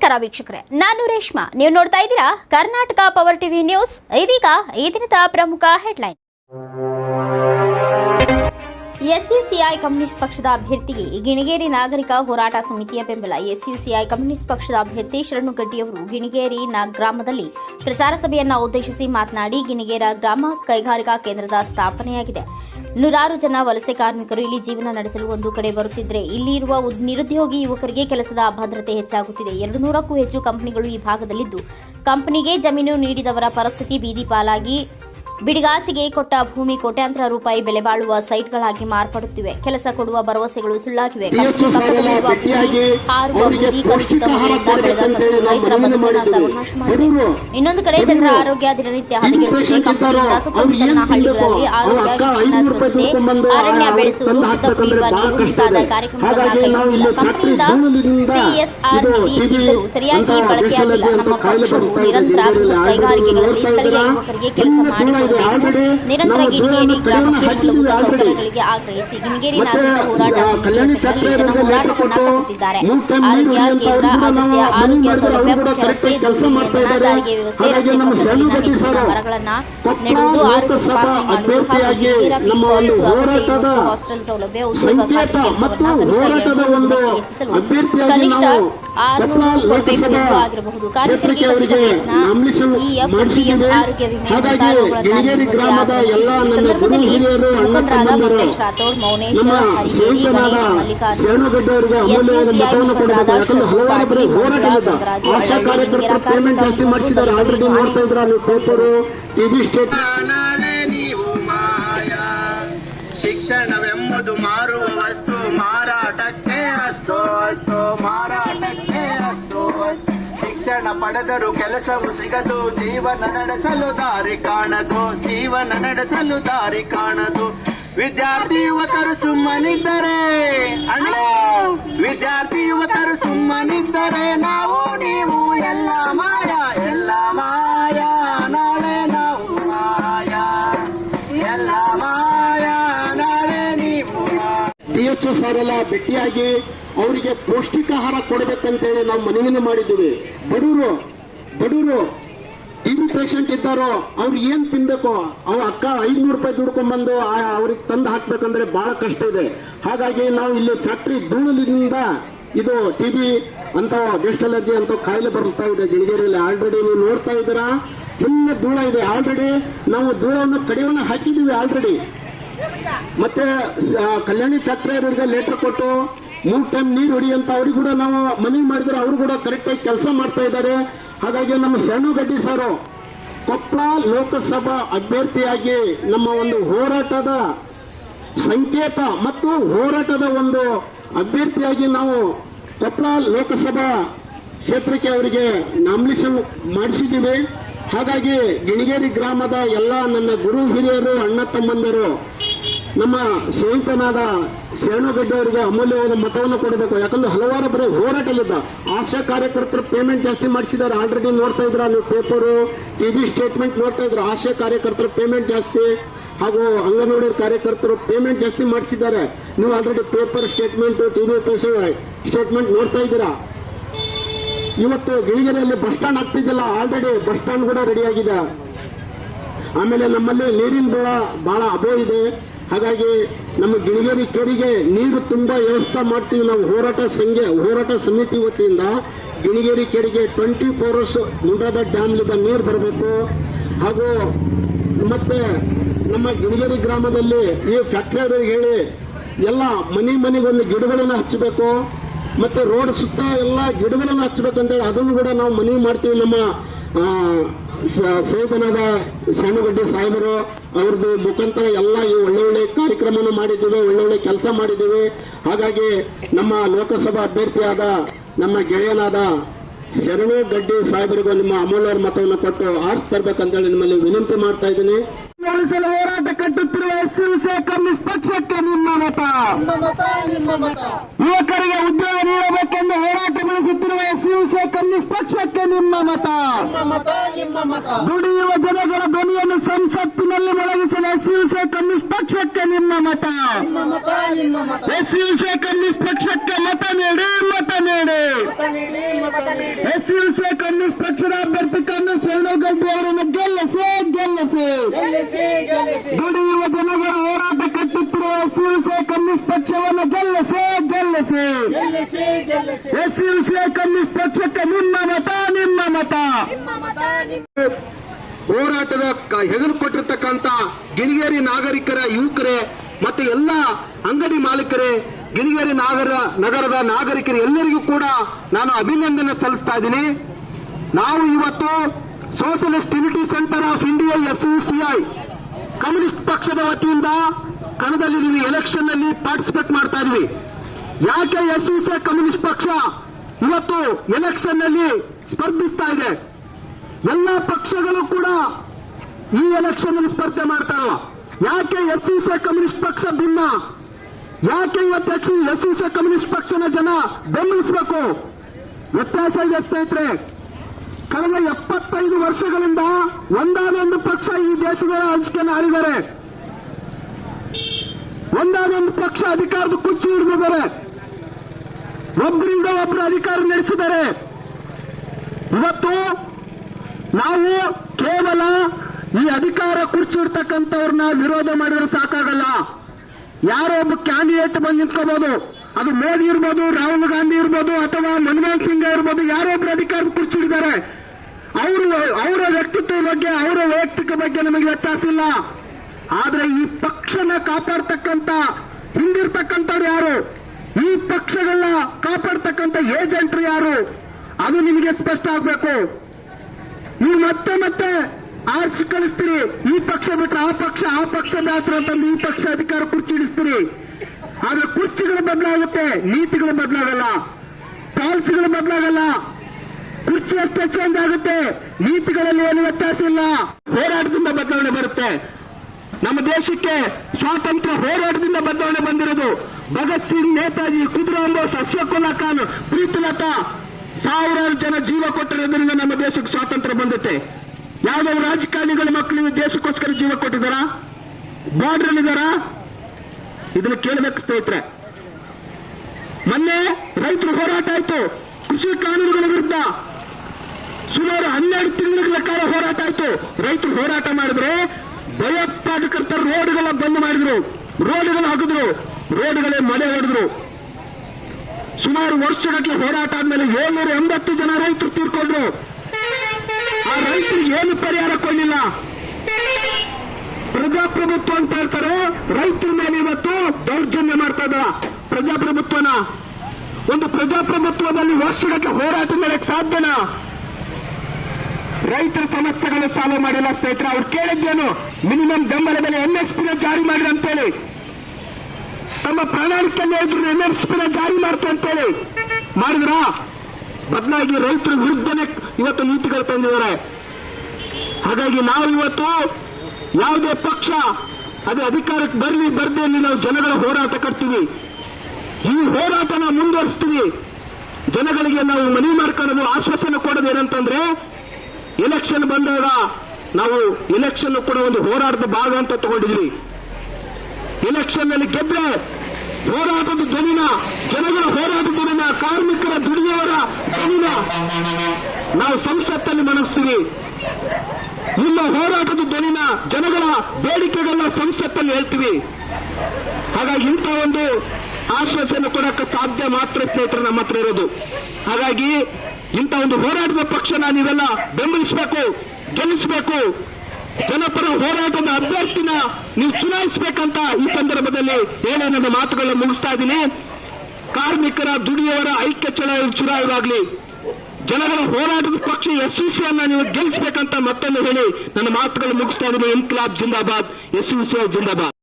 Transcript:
ನಮಸ್ಕಾರ ವೀಕ್ಷಕರೇ, ನಾನು ರೇಷ್ಮಾ. ನೀವು ನೋಡ್ತಾ ಇದ್ದೀರಾ ಕರ್ನಾಟಕ ಪವರ್ ಟಿವಿ ನ್ಯೂಸ್ ಇದೀಗ ಈ ದಿನದ ಪ್ರಮುಖ ಹೆಡ್ಲೈನ್ ಎಸ್ಯುಸಿಐ ಕಮ್ಯುನಿಸ್ಟ್ ಪಕ್ಷದ ಅಭ್ಯರ್ಥಿಗೆ ಗಿಣಿಗೇರಿ ನಾಗರಿಕ ಹೋರಾಟ ಸಮಿತಿಯ ಬೆಂಬಲ. ಎಸ್ಯುಸಿಐ ಕಮ್ಯುನಿಸ್ಟ್ ಪಕ್ಷದ ಅಭ್ಯರ್ಥಿ ಶರಣುಗಡ್ಡಿಯವರು ಗಿಣಿಗೇರಿ ಗ್ರಾಮದಲ್ಲಿ ಪ್ರಚಾರ ಸಭೆಯನ್ನು ಉದ್ದೇಶಿಸಿ ಮಾತನಾಡಿ, ಗಿಣಿಗೇರ ಗ್ರಾಮ ಕೈಗಾರಿಕಾ ಕೇಂದ್ರದ ಸ್ಥಾಪನೆಯಾಗಿದೆ. ನೂರಾರು ಜನ ವಲಸೆ ಕಾರ್ಮಿಕರು ಇಲ್ಲಿ ಜೀವನ ನಡೆಸಲು ಒಂದು ಕಡೆ ಬರುತ್ತಿದ್ದರೆ ಇಲ್ಲಿ ಇರುವ ಉದ್- ನಿರುದ್ಯೋಗಿ ಯುವಕರಿಗೆ ಕೆಲಸದ ಅಭದ್ರತೆ ಹೆಚ್ಚಾಗುತ್ತಿದೆ. ಎರಡು ನೂರಕ್ಕೂ ಹೆಚ್ಚು ಕಂಪನಿಗಳು ಈ ಭಾಗದಲ್ಲಿದ್ದು. ಕಂಪನಿಗೆ ಜಮೀನು ನೀಡಿದವರ ಪರಿಸ್ಥಿತಿ ಬೀದಿ ಪಾಲಾಗಿ ಬಿಡಿಗಾಸಿಗೆ ಕೊಟ್ಟ ಭೂಮಿ ಕೋಟ್ಯಾಂತರ ರೂಪಾಯಿ ಬೆಲೆ ಬಾಳುವ ಸೈಟ್ಗಳಾಗಿ ಮಾರ್ಪಡುತ್ತಿವೆ. ಕೆಲಸ ಕೊಡುವ ಭರವಸೆಗಳು ಸುಳ್ಳಾಗಿವೆ. ಇನ್ನೊಂದು ಕಡೆ ಜನರ ಆರೋಗ್ಯ ದಿನನಿತ್ಯ ಹಳ್ಳಿಗಳಲ್ಲಿ ಆರೋಗ್ಯ ಅರಣ್ಯ ಬೆಳೆಸುವುದು ಮುಂತಾದ ಇದು. ನಿಧಿ ಸರಿಯಾಗಿ ಬಳಕೆಯಾಗಿಲ್ಲ. ನಮ್ಮ ಪಕ್ಷವು ನಿರಂತರ ಕೈಗಾರಿಕೆಗಳಲ್ಲಿ ಸ್ಥಳೀಯ ಯುವಕರಿಗೆ ಕೆಲಸ ಫುಲ್ ನಿರಂತರ ಗಿಣಿಗೇರಿ ಗ್ರಾಮಕ್ಕೆ ಮೂಲಭೂತ ಸೌಕರ್ಯಗಳಿಗೆ ಆಗ್ರಹಿಸಿ ಗಿಣಿಗೇರಿ ನಾಗರಿಕ ಹೋರಾಟ ಸಮಿತಿ ಜನ ಹೋರಾಟವನ್ನ ಆರೋಗ್ಯ ಕೇಂದ್ರ, ಅಗತ್ಯ ಆರೋಗ್ಯ ಸೌಲಭ್ಯ, ರಸ್ತೆ, ಸಾರಿಗೆ ವ್ಯವಸ್ಥೆ, ಹಾಗಾಗಿ ರಸ್ತೆ ಪಕ್ಕದಲ್ಲಿನ ಮರಗಳನ್ನ ನೆಡುವುದು ಆರೋಗ್ಯ ತಪಾಸಣೆ ಮಾಡುವುದು ಹಾಗೂ ಹಾಸ್ಟೆಲ್ ಸೌಲಭ್ಯ, ಉದ್ಯೋಗ ಹೆಚ್ಚಿಸಲು ಕನಿಷ್ಠ ಆರುನೂರು ಆಗಿರಬಹುದು. ಕಾರ್ಮಿಕರಿಗೆ ಆರೋಗ್ಯ ವಿಮೆ ಮುಂತಾದವುಗಳನ್ನ ನೀಡುವಂತೆ ಗ್ರಾಮದ ಎಲ್ಲ ನನ್ನ ಗುರು ಹಿರಿಯರು ಅಣ್ಣ ತಮ್ಮಂದಿರು ನಮ್ಮ ಹರಿಗೇರಿ, ಶ್ರೀಯುತನಾದ ಗಣೇಶ್, ಮಲ್ಲಿಕಾರ್ಜುನ್, ಶರಣುಗಡ್ಡೆ ಅವರಿಗೆ ಅಮೂಲ್ಯವಾದ ಮತವನ್ನು ಕೊಡಬೇಕು. ಯಾಕಂದ್ರೆ ಹಲವಾರು ಬರೀ ಹೋರಾಟ ಹೋರಾಟವಿಲ್ಲ ಆಶಾ ಕಾರ್ಯಕರ್ತರು ಪೇಮೆಂಟ್ ಜಾಸ್ತಿ ಮಾಡಿಸಿದ್ದಾರೆ. ಆಲ್ರೆಡಿ ನೋಡ್ತಾ ಇದ್ರ ನೀವು ಪೇಪರು. ಟಿವಿ ಸ್ಟೇಟ್ ಶಿಕ್ಷಣವೆಂಬುದು ಮಾರುವ ವಸ್ತು ಮಾರಾಟಕ್ಕೆ ಪಡೆದರೂ ಕೆಲಸವು ಸಿಗದು, ಜೀವನ ನಡೆಸಲು ದಾರಿ ಕಾಣದು, ಜೀವನ ನಡೆಸಲು ದಾರಿ ಕಾಣದು. ವಿದ್ಯಾರ್ಥಿ ಯುವಕರು ಸುಮ್ಮನಿದ್ದರೆ ಅಣ್ಣ, ವಿದ್ಯಾರ್ಥಿ ಯುವಕರು ಸುಮ್ಮನಿದ್ದರೆ ನಾವು, ನೀವು ಎಲ್ಲ ಮಾಯ ಎಲ್ಲ ಮಾಯ, ನಾಳೆ ನಾವು ಮಾಯ. ಎಲ್ಲ ಮಾಯ, ನಾಳೆ ನೀವು ಪಿ ಎಚ್ ಸರ್ ಅವರೆಲ್ಲ ಭೇಟಿಯಾಗಿ ಅವರಿಗೆ ಪೌಷ್ಟಿಕಾಹಾರ ಕೊಡಬೇಕಂತೇಳಿ ನಾವು ಮನವಿನ ಮಾಡಿದ್ದೀವಿ. ಬಡವರು ಬಡವರು ಟಿಬಿ ಪೇಷಂಟ್ ಇದ್ದಾರೋ, ಅವ್ರು ಏನು ತಿನ್ಬೇಕು? ಅವ್ರ ಅಕ್ಕ ಐದ್ನೂರು ರೂಪಾಯಿ ದುಡ್ಕೊಂಡ್ಬಂದು ಅವ್ರಿಗೆ ತಂದು ಹಾಕ್ಬೇಕಂದ್ರೆ ಬಹಳ ಕಷ್ಟ ಇದೆ. ಹಾಗಾಗಿ ನಾವು ಇಲ್ಲಿ ಫ್ಯಾಕ್ಟ್ರಿ ಧೂಳಿನಿಂದ ಇದು ಟಿ ಬಿ ಅಂತ ಡೆಸ್ಟ್ ಅಲರ್ಜಿ ಅಂತ ಕಾಯಿಲೆ ಬರ್ತಾ ಇದೆ ಗಿಣಿಗೇರಿಯಲ್ಲಿ. ಆಲ್ರೆಡಿ ನೀವು ನೋಡ್ತಾ ಇದ್ದೀರಾ? ಫುಲ್ ಧೂಳ ಇದೆ. ಆಲ್ರೆಡಿ ನಾವು ಧೂಳವನ್ನು ಕಡಿಯೋಣ ಹಾಕಿದ್ದೀವಿ ಆಲ್ರೆಡಿ ಮತ್ತೆ ಕಲ್ಯಾಣಿ ಫ್ಯಾಕ್ಟ್ರಿ ಲೆಟರ್ ಕೊಟ್ಟು ಮೂರ್ ಟೈಮ್ ನೀರು ಹೊಡಿ ಅಂತ ಅವ್ರಿಗೆ ಕೂಡ ನಾವು ಮನವಿ ಮಾಡಿದ್ರೆ ಅವರು ಕೂಡ ಕರೆಕ್ಟಾಗಿ ಕೆಲಸ ಮಾಡ್ತಾ ಇದ್ದಾರೆ. ಹಾಗಾಗಿ ನಮ್ಮ ಸಣ್ಣಗಡ್ಡಿ ಸಾರು ಕೊಪ್ಪಳ ಲೋಕಸಭಾ ಅಭ್ಯರ್ಥಿಯಾಗಿ ನಮ್ಮ ಒಂದು ಹೋರಾಟದ ಸಂಕೇತ ಮತ್ತು ಹೋರಾಟದ ಒಂದು ಅಭ್ಯರ್ಥಿಯಾಗಿ ನಾವು ಕೊಪ್ಪಳ ಲೋಕಸಭಾ ಕ್ಷೇತ್ರಕ್ಕೆ ಅವರಿಗೆ ನಾಮಿನೇಷನ್ ಮಾಡಿಸಿದ್ದೀವಿ. ಹಾಗಾಗಿ ಗಿಣಿಗೇರಿ ಗ್ರಾಮದ ಎಲ್ಲ ನನ್ನ ಗುರು ಹಿರಿಯರು, ಅಣ್ಣ ತಮ್ಮಂದಿರು ನಮ್ಮ ಸ್ನೇಹಿತನಾದ ಅವರಿಗೆ ಅಮೂಲ್ಯವಾದ ಮತವನ್ನು ಕೊಡಬೇಕು. ಯಾಕಂದ್ರೆ ಹಲವಾರು ಬರೀ ಹೋರಾಟಲಿದ್ದ ಆಶಾ ಕಾರ್ಯಕರ್ತರು ಪೇಮೆಂಟ್ ಜಾಸ್ತಿ ಮಾಡಿಸಿದ್ದಾರೆ. ಆಲ್ರೆಡಿ ನೋಡ್ತಾ ಇದ್ರ ನೀವು ಪೇಪರು ಟಿವಿ ಸ್ಟೇಟ್ಮೆಂಟ್ ನೋಡ್ತಾ ಇದ್ರು ಆಶಾ ಕಾರ್ಯಕರ್ತರು ಪೇಮೆಂಟ್ ಜಾಸ್ತಿ ಹಾಗೂ ಅಂಗನವಾಡಿ ಕಾರ್ಯಕರ್ತರು ಪೇಮೆಂಟ್ ಜಾಸ್ತಿ ಮಾಡಿಸಿದ್ದಾರೆ. ನೀವು already paper statement TV statement ನೋಡ್ತಾ ಇದ್ದೀರಾ? ಇವತ್ತು ಗಿಣಿಗೆರೆಯಲ್ಲಿ ಬಸ್ ಸ್ಟ್ಯಾಂಡ್ ಆಗ್ತಿದ್ದಿಲ್ಲ. ಆಲ್ರೆಡಿ ಬಸ್ ಸ್ಟ್ಯಾಂಡ್ ಕೂಡ ರೆಡಿ ಆಗಿದೆ. ಆಮೇಲೆ ನಮ್ಮಲ್ಲಿ ನೀರಿನ ಬೆಳ ಬಹಳ ಅಭಯ ಇದೆ. ಹಾಗಾಗಿ ನಮ್ಮ ಗಿಣಿಗೇರಿ ಕೆರೆಗೆ ನೀರು ತುಂಬಾ ವ್ಯವಸ್ಥೆ ಮಾಡ್ತೀವಿ ನಾವು ಹೋರಾಟ ಸಂಘ, ಹೋರಾಟ ಸಮಿತಿ ವತಿಯಿಂದ. ಗಿಣಿಗೇರಿ ಕೆರೆಗೆ ಟ್ವೆಂಟಿ ಫೋರ್ ಅವರ್ಸ್ ಮುಂಡ್ರಾಬಾದ್ ಡ್ಯಾಮ್ಲಿಂದ ನೀರು ಬರಬೇಕು. ಹಾಗೂ ಮತ್ತೆ ನಮ್ಮ ಗಿಣಿಗೇರಿ ಗ್ರಾಮದಲ್ಲಿ ಈ ಫ್ಯಾಕ್ಟರಿ ಹೇಳಿ ಎಲ್ಲ ಮನೆ ಮನೆಗೊಂದು ಗಿಡಗಳನ್ನು ಹಚ್ಚಬೇಕು ಮತ್ತೆ ರೋಡ್ ಸುತ್ತ ಎಲ್ಲ ಗಿಡಗಳನ್ನು ಹಚ್ಚಬೇಕಂತೇಳಿ ಅದನ್ನು ಕೂಡ ನಾವು ಮನವಿ ಮಾಡ್ತೀವಿ ನಮ್ಮ ಆ, ಸ- ಸೇವಕನಾದ ಶರಣುಗಡ್ಡಿ ಸಾಹೇಬರು ಅವ್ರದ್ದು ಮುಖಾಂತರ ಎಲ್ಲ ಈ ಒಳ್ಳೆ ಒಳ್ಳೆ ಕಾರ್ಯಕ್ರಮವನ್ನು ಮಾಡಿದ್ದೇವೆ ಒಳ್ಳೆ ಒಳ್ಳೆ ಕೆಲಸ ಮಾಡಿದ್ದೇವೆ. ಹಾಗಾಗಿ ನಮ್ಮ ಲೋಕಸಭಾ ಅಭ್ಯರ್ಥಿಯಾದ ನಮ್ಮ ಗೆಳೆಯನಾದ ಶರಣು ಗಡ್ಡಿ ಸಾಹೇಬರಿಗೂ ನಿಮ್ಮ ಅಮೂಲ್ಯ ಮತವನ್ನು ಕೊಟ್ಟು ಆರ್ಸ್ ತರಬೇಕಂತೇಳಿ ನಿಮ್ಮಲ್ಲಿ ವಿನಂತಿ ಮಾಡ್ತಾ ಇದ್ದೀನಿ. ಹೋರಾಟ ಕಟ್ಟುತ್ತಿರುವ ಎಸ್ಸಿ ಕಮ್ಯುನಿಸ್ಟ್ ಪಕ್ಷಕ್ಕೆ ನಿಮ್ಮ ಮತ. ಯುವಕರಿಗೆ ಉದ್ಯೋಗ ನೀಡಬೇಕೆಂದು ಹೋರಾಟ ಬೆಳೆಸುತ್ತಿರುವ ಎಸ್ಸಿ ಕಮ್ಯುನಿಸ್ಟ್ ಪಕ್ಷಕ್ಕೆ ನಿಮ್ಮ ಮತ ದುಡಿಯುವ ಜನಗಳ ಧ್ವನಿಯನ್ನು ಸಂಸತ್ತಿನಲ್ಲಿ ಮೊಳಗಿಸಲು ಎಸ್ಸಿ ಕಮ್ಯುನಿಸ್ಟ್ ಪಕ್ಷಕ್ಕೆ ನಿಮ್ಮ ಮತ. ಎಸ್ಸಿ ಕಮ್ಯುನಿಸ್ಟ್ ಪಕ್ಷಕ್ಕೆ ಮತ ನೀಡಿ ಮತ ನೀಡಿ. ಎಸ್ ಯು ಸಿ ಕಮ್ಯುನಿಸ್ಟ್ ಪಕ್ಷದ ಅಭ್ಯರ್ಥಿ ಕಮ್ಯುನಿಸ್ಟ್ ಶರಣಗಡ್ಡಿ ಅವರನ್ನು ಗೆಲ್ಲಿಸಿ ಗೆಲ್ಲಿಸಿ. ದುಡಿಯುವ ಜನಗಳ ಹೋರಾಟ ಕಟ್ಟುತ್ತಿರುವ ಎಸ್ ಯು ಸಿ ಕಮ್ಯುನಿಸ್ಟ್ ಪಕ್ಷವನ್ನು ಗೆಲ್ಲಿಸಿ ಗೆಲ್ಲಿಸಿ. ಎಸ್ ಯು ಸಿ ಕಮ್ಯುನಿಸ್ಟ್ ಪಕ್ಷಕ್ಕೆ ನಿಮ್ಮ ಮತ ನಿಮ್ಮ ಮತ. ಹೋರಾಟದ ಹೆಗಲು ಕೊಟ್ಟಿರ್ತಕ್ಕಂಥ ಗಿಣಿಗೇರಿ ನಾಗರಿಕರ ಯುವಕರೇ ಮತ್ತು ಎಲ್ಲ ಅಂಗಡಿ ಮಾಲೀಕರೇ, ಗಿಣಿಗೇರಿ ನಾಗರ, ನಗರದ ನಾಗರಿಕರು ಎಲ್ಲರಿಗೂ ಕೂಡ ನಾನು ಅಭಿನಂದನೆ ಸಲ್ಲಿಸ್ತಾ ಇದ್ದೀನಿ. ನಾವು ಇವತ್ತು socialist unity centre of India S CI communist ಪಕ್ಷದ ವತಿಯಿಂದ ಕಣದಲ್ಲಿ ನೀವು ಎಲೆಕ್ಷನ್ನಲ್ಲಿ ಪಾರ್ಟಿಸಿಪೇಟ್ ಮಾಡ್ತಾ ಇದ್ವಿ ಯಾಕೆ ಎಸ್ ಸಿ ಕಮ್ಯುನಿಸ್ಟ್ ಪಕ್ಷ ಇವತ್ತು ಎಲೆಕ್ಷನ್ನಲ್ಲಿ ಸ್ಪರ್ಧಿಸ್ತಾ ಇದೆ? ಎಲ್ಲ ಪಕ್ಷಗಳು ಕೂಡ ಈ ಎಲೆಕ್ಷನ್ ಅಲ್ಲಿ ಸ್ಪರ್ಧೆ ಮಾಡ್ತಾರ? ಯಾಕೆ ಎಸ್ ಸಿ ಕಮ್ಯುನಿಸ್ಟ್ ಪಕ್ಷ ಭಿನ್ನ? ಯಾಕೆ ಇವತ್ತು ಎಸ್ ಸಿ ಕಮ್ಯುನಿಸ್ಟ್ ಪಕ್ಷನ ಜನ ಬೆಂಬಲಿಸಬೇಕು? ವ್ಯತ್ಯಾಸ ಇದೆ ಸ್ನೇಹಿತರೆ. ಕಳೆದ ಎಪ್ಪತ್ತೈದು ವರ್ಷಗಳಿಂದ ಒಂದಾದ ಒಂದು ಪಕ್ಷ ಈ ದೇಶದ ಹಂಚಿಕೆಯನ್ನು ಆಳಿದ್ದಾರೆ ಒಂದಾದ ಒಂದು ಪಕ್ಷ ಅಧಿಕಾರದ ಕುಚ್ಚು ಹಿಡಿದಿದ್ದಾರೆ. ಒಬ್ಬರಿಂದ ಒಬ್ಬರು ಅಧಿಕಾರ ನಡೆಸಿದ್ದಾರೆ. ಇವತ್ತು ನಾವು ಕೇವಲ ಈ ಅಧಿಕಾರ ಕುರ್ಚಿ ಇರ್ತಕ್ಕಂಥವ್ರನ್ನ ವಿರೋಧ ಮಾಡಿದ್ರೆ ಸಾಕಾಗಲ್ಲ. ಯಾರೋ ಒಬ್ಬ ಕ್ಯಾಂಡಿಡೇಟ್ ಬಂದು ನಿಂತ್ಕೋಬಹುದು ಅದು ಮೋದಿ ಇರ್ಬೋದು, ರಾಹುಲ್ ಗಾಂಧಿ ಇರ್ಬೋದು, ಅಥವಾ ಮನಮೋಹನ್ ಸಿಂಗ್ ಇರ್ಬೋದು, ಯಾರೋ ಒಬ್ರು ಅಧಿಕಾರದ ಕುರ್ಚಿ ಹಿಡಿದಾರೆ. ಅವರು, ಅವರ ವ್ಯಕ್ತಿತ್ವ ಬಗ್ಗೆ, ಅವರ ವೈಯಕ್ತಿಕ ಬಗ್ಗೆ ನಮಗೆ ವ್ಯತ್ಯಾಸ ಇಲ್ಲ. ಆದ್ರೆ ಈ ಪಕ್ಷನ ಕಾಪಾಡ್ತಕ್ಕಂತ ಹಿಂದಿರ್ತಕ್ಕಂಥವ್ರು ಯಾರು? ಈ ಪಕ್ಷಗಳನ್ನ ಕಾಪಾಡ್ತಕ್ಕಂಥ ಏಜೆಂಟ್ರು ಯಾರು? ಅದು ನಿಮಗೆ ಸ್ಪಷ್ಟ ಆಗ್ಬೇಕು. ನೀವು ಮತ್ತೆ ಮತ್ತೆ ಆರ್ಸಿ ಕಳಿಸ್ತೀರಿ. ಈ ಪಕ್ಷ ಬಿಟ್ಟರೆ ಆ ಪಕ್ಷ ಆ ಪಕ್ಷ ಬೇಸರ ಅಂತಂದು ಈ ಪಕ್ಷ ಅಧಿಕಾರ ಕುರ್ಚಿ ಇಡಿಸ್ತೀರಿ. ಆದ್ರೆ ಕುರ್ಚಿಗಳು ಬದಲಾಗುತ್ತೆ, ನೀತಿಗಳು ಬದಲಾಗಲ್ಲ. ಪಾಲಿಸಿಗಳು ಬದಲಾಗಲ್ಲ. ಕುರ್ಚಿ ಅಷ್ಟೇ ಚೇಂಜ್ ಆಗುತ್ತೆ. ನೀತಿಗಳಲ್ಲಿ ಏನು ವ್ಯತ್ಯಾಸ ಇಲ್ಲ. ಹೋರಾಟದಿಂದ ಬದಲಾವಣೆ ಬರುತ್ತೆ. ನಮ್ಮ ದೇಶಕ್ಕೆ ಸ್ವಾತಂತ್ರ್ಯ ಹೋರಾಟದಿಂದ ಬದಲಾವಣೆ ಬಂದಿರೋದು ಭಗತ್ ಸಿಂಗ್, ನೇತಾಜಿ, ಕುದುರೆ ಅಂಬೋಸ್ ಅಶ್ವಕುಲ್ಲಾ ಖಾನ್ ಪ್ರೀತಿಲತಾ. ಸಾವಿರಾರು ಜನ ಜೀವ ಕೊಟ್ಟಿರೋದ್ರಿಂದ ನಮ್ಮ ದೇಶಕ್ಕೆ ಸ್ವಾತಂತ್ರ್ಯ ಬಂದತ್ತೆ ಯಾವ್ದಾದ್ರು ರಾಜಕಾರಣಿಗಳ ಮಕ್ಕಳು ದೇಶಕ್ಕೋಸ್ಕರ ಜೀವ ಕೊಟ್ಟಿದಾರ ಬಾರ್ಡರ್ ಇದಾರ ಇದನ್ನ ಕೇಳಬೇಕು ಸ್ನೇಹಿತರೆ. ಮೊನ್ನೆ ರೈತರು ಹೋರಾಟ ಆಯ್ತು. ಕೃಷಿ ಕಾನೂನುಗಳ ವಿರುದ್ಧ ಸುಮಾರು ಹನ್ನೆರಡು ತಿಂಗಳ ಕಾಲ ಹೋರಾಟ ಆಯ್ತು. ರೈತರು ಹೋರಾಟ ಮಾಡಿದ್ರು ಭಯೋತ್ಪಾದಕರ ರೋಡ್ಗಳ ಬಂದ್ ಮಾಡಿದ್ರು. ರೋಡ್ಗಳು ಹಾಕಿದ್ರು ರೋಡ್ಗಳೇ ಮಳೆ ಹೊಡೆದ್ರು. ಸುಮಾರು ವರ್ಷಗಟ್ಟಲೆ ಹೋರಾಟ ಆದ್ಮೇಲೆ ಏಳ್ನೂರ ಎಂಬತ್ತು ಜನ ರೈತರು ತೀರ್ಕೊಂಡ್ರು. ಆ ರೈತರಿಗೆ ಏನು ಪರಿಹಾರ ಕೊಡಲಿಲ್ಲ? ಪ್ರಜಾಪ್ರಭುತ್ವ ಅಂತ ಹೇಳ್ತಾರೆ, ರೈತರ ಮೇಲೆ ಇವತ್ತು ದೌರ್ಜನ್ಯ ಮಾಡ್ತಾ ಇದ್ದ ಪ್ರಜಾಪ್ರಭುತ್ವನ? ಒಂದು ಪ್ರಜಾಪ್ರಭುತ್ವದಲ್ಲಿ ವರ್ಷಗಟ್ಟಲೆ ಹೋರಾಟ ಮೇಲೆ ಸಾಧ್ಯನಾ? ರೈತರ ಸಮಸ್ಯೆಗಳು ಸಾಲ್ವ್ ಮಾಡಿಲ್ಲ ಸ್ನೇಹಿತರೆ, ಅವ್ರು ಕೇಳಿದ್ದೇನು ಮಿನಿಮಮ್ ಬೆಂಬಲ ಬೆಲೆ ಎಂಎಸ್ಪಿನ ಜಾರಿ ಮಾಡಿದೆ ಅಂತೇಳಿ. ತಮ್ಮ ಪ್ರಣಾಳಿಕೆಯಲ್ಲಿ ಹೇಳಿದ್ರು ಎಂಎಸ್ಪಿನ ಜಾರಿ ಮಾಡ್ತು ಅಂತೇಳಿ ಮಾಡಿದ್ರ? ಬದಲಾಗಿ ರೈತರ ವಿರುದ್ಧನೇ ಇವತ್ತು ನೀತಿಗಳು ತಂದಿದ್ದಾರೆ. ಹಾಗಾಗಿ ನಾವು ಇವತ್ತು ಯಾವುದೇ ಪಕ್ಷ ಅದು ಅಧಿಕಾರಕ್ಕೆ ಬರಲಿ, ಬರದೇ ಇಲ್ಲಿ ನಾವು ಜನಗಳ ಹೋರಾಟ ಕಟ್ತೀವಿ. ಈ ಹೋರಾಟನ ಮುಂದುವರಿಸ್ತೀವಿ. ಜನಗಳಿಗೆ ನಾವು ಮನವಿ ಮಾಡ್ಕೊಳ್ಳೋದು ಆಶ್ವಾಸನೆ ಕೊಡೋದು ಏನಂತಂದ್ರೆ, ಎಲೆಕ್ಷನ್ ಬಂದಾಗ ನಾವು ಎಲೆಕ್ಷನ್ ಕೂಡ ಒಂದು ಹೋರಾಟದ ಭಾಗ ಅಂತ ತಗೊಂಡಿದ್ವಿ. ಎಲೆಕ್ಷನ್ನಲ್ಲಿ ಗೆದ್ರೆ ಹೋರಾಟದ ಧ್ವನಿನ, ಜನಗಳ ಹೋರಾಟದ ಧ್ವನಿನ, ಕಾರ್ಮಿಕರ ದುಡಿಯವರ ಧ್ವನಿನ ನಾವು ಸಂಸತ್ತಲ್ಲಿ ಮನಸ್ತೀವಿ ನಿಮ್ಮ ಹೋರಾಟದ ಧ್ವನಿನ ಜನಗಳ ಬೇಡಿಕೆಗಳನ್ನ ಸಂಸತ್ತಲ್ಲಿ ಹೇಳ್ತೀವಿ. ಹಾಗಾಗಿ ಇಂಥ ಒಂದು ಆಶ್ವಾಸನೆ ಕೊಡಕ್ಕೆ ಸಾಧ್ಯ ಮಾತ್ರ ಸ್ನೇಹಿತರು ನಮ್ಮ ಹತ್ರ ಇರೋದು. ಹಾಗಾಗಿ ಇಂಥ ಒಂದು ಹೋರಾಟದ ಪಕ್ಷನ ನೀವೆಲ್ಲ ಬೆಂಬಲಿಸಬೇಕು, ಗೆಲ್ಲಿಸಬೇಕು. ಜನಪರ ಹೋರಾಟದ ಅಭ್ಯರ್ಥಿನ ನೀವು ಚುನಾಯಿಸಬೇಕಂತ ಈ ಸಂದರ್ಭದಲ್ಲಿ ಹೇಳಿ ನನ್ನ ಮಾತುಗಳನ್ನು ಮುಗಿಸ್ತಾ ಇದ್ದೀನಿ. ಕಾರ್ಮಿಕರ ದುಡಿಯವರ ಐಕ್ಯ ಚುನಾವಣೆ ಚುನಾವಣೆಯಾಗಲಿ ಜನಗಳ ಹೋರಾಟದ ಪಕ್ಷ ಎಸ್ಸಿಸಿಯನ್ನ ನೀವು ಗೆಲ್ಲಿಸಬೇಕಂತ ಮತ್ತೊಂದು ಹೇಳಿ ನನ್ನ ಮಾತುಗಳನ್ನು ಮುಗಿಸ್ತಾ ಇದ್ದೀನಿ. ಇನ್ಕ್ಲಾಬ್ ಜಿಂದಾಬಾದ್ ಎಸ್ಸಿಸಿ ಜಿಂದಾಬಾದ್.